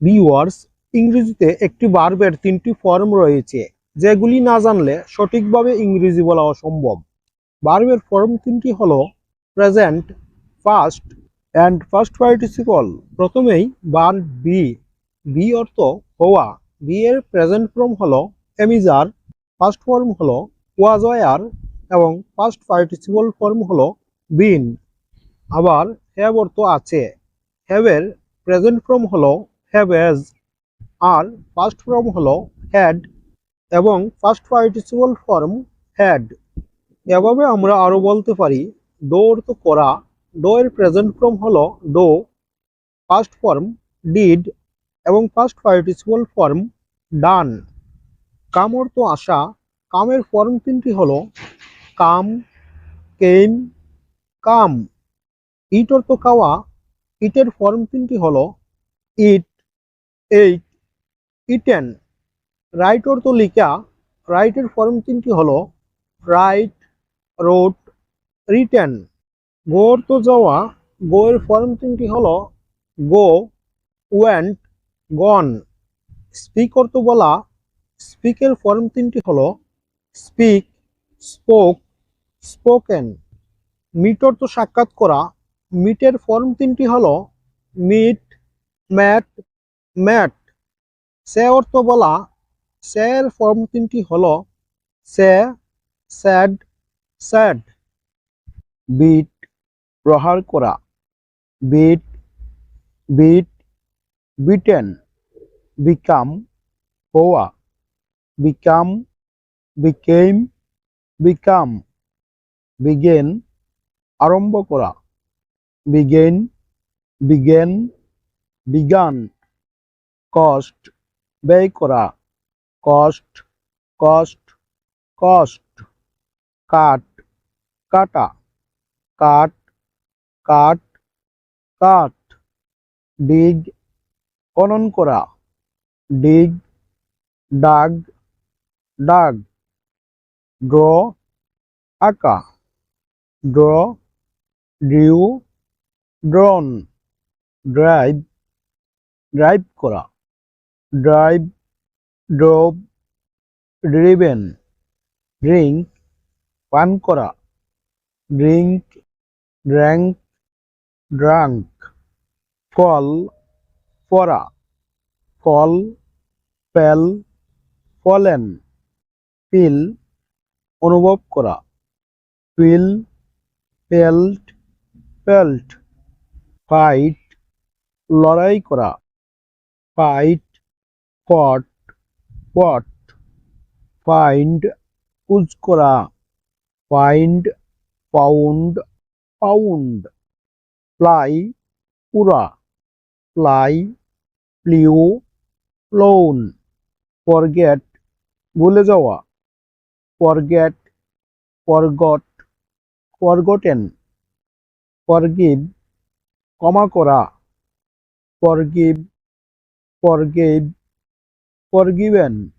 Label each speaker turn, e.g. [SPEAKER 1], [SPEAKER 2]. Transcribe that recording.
[SPEAKER 1] Viewers ইংরেজিতে একটি বার্বের তিনটি ফর্ম রয়েছে, যেগুলি না জানলে সঠিকভাবে ইংরেজি বলা অসম্ভব। বার্বের ফর্ম তিনটি হলো present first and first participle প্রথমেই ভার্ব বি বি অর্থ হওয়া। বি এর প্রেজেন্ট ফর্ম হল am is are first form হল ওয়াজ ওয়ার এবং ফার্স্ট পার্টিসিপল ফর্ম হল বিন আবার হ্যাভ অর্থ আছে। হ্যাভের প্রেজেন্ট ফর্ম হলো হ্যাভ এজ আর ফার্স্ট ফর্ম হলো হ্যাড এবং ফার্স্ট পার্টিসিপল ফর্ম হ্যাড এভাবে আমরা আরও বলতে পারি ডো অর্থ করা ডো এর প্রেজেন্ট ফর্ম হলো ডো ফার্স্ট ফর্ম ডিড এবং first participle form done come অর্থ আসা, কামের ফর্ম তিনটি হলো কাম, কেম, কাম। ইট অর্থ খাওয়া ইটের ফর্ম তিনটি হলো ইট। এইট ইটেন রাইট তো লিখা রাইটের ফর্ম তিনটি হলো, রাইট রোড রিটেন। গো অর্থ যাওয়া, গো এর ফর্ম তিনটি হলো, গো, ওয়েন্ট, গন। স্পিক অর্থ বলা স্পিকের ফর্ম তিনটি হলো, স্পিক, স্পোক, স্পোকেন। মিট অর্থ সাক্ষাৎ করা, মিটের ফর্ম তিনটি হলো, মিট ম্যাট ম্যাট। সে অর্থ বলা সে ফর্ম তিনটি হল সে স্যাড স্যাড। বিট, প্রহার করা। Beat beat, beaten. বিকাম, হওয়া। Become became become. বিগেন, আরম্ভ করা। Begin began, begun. কষ্ট, ব্যয় করা। কষ্ট কষ্ট কষ্ট। কাট, কাটা। কাট কাট কাট। ডিগ, খনন করা। Dig, dug dug. ড্র, আঁকা। Draw drew drawn. Drive drive করা। ড্রাইভ ড্রব ড্রিভেন, ড্রিঙ্ক, পান করা, ড্রিঙ্ক, ড্র্যাঙ্ক, ড্রাঙ্ক, ফল পরা ফল, ফেল, ফলেন, ফিল, অনুভব করা, ফিল পেল্ট পেল্ট ফাইট, লড়াই করা, ফাইট ফট ফট ফাইন্ড কুজ করা ফাইন্ড পাউন্ড পাউন্ড ফ্লাই উড়া ফ্লাই প্লিউ লোন ফরগেট ভুলে যাওয়া ফরগেট ফরগট ফরগটেন ফরগিভ ক্ষমা করা ফরগিভ ফরগেভ forgiven.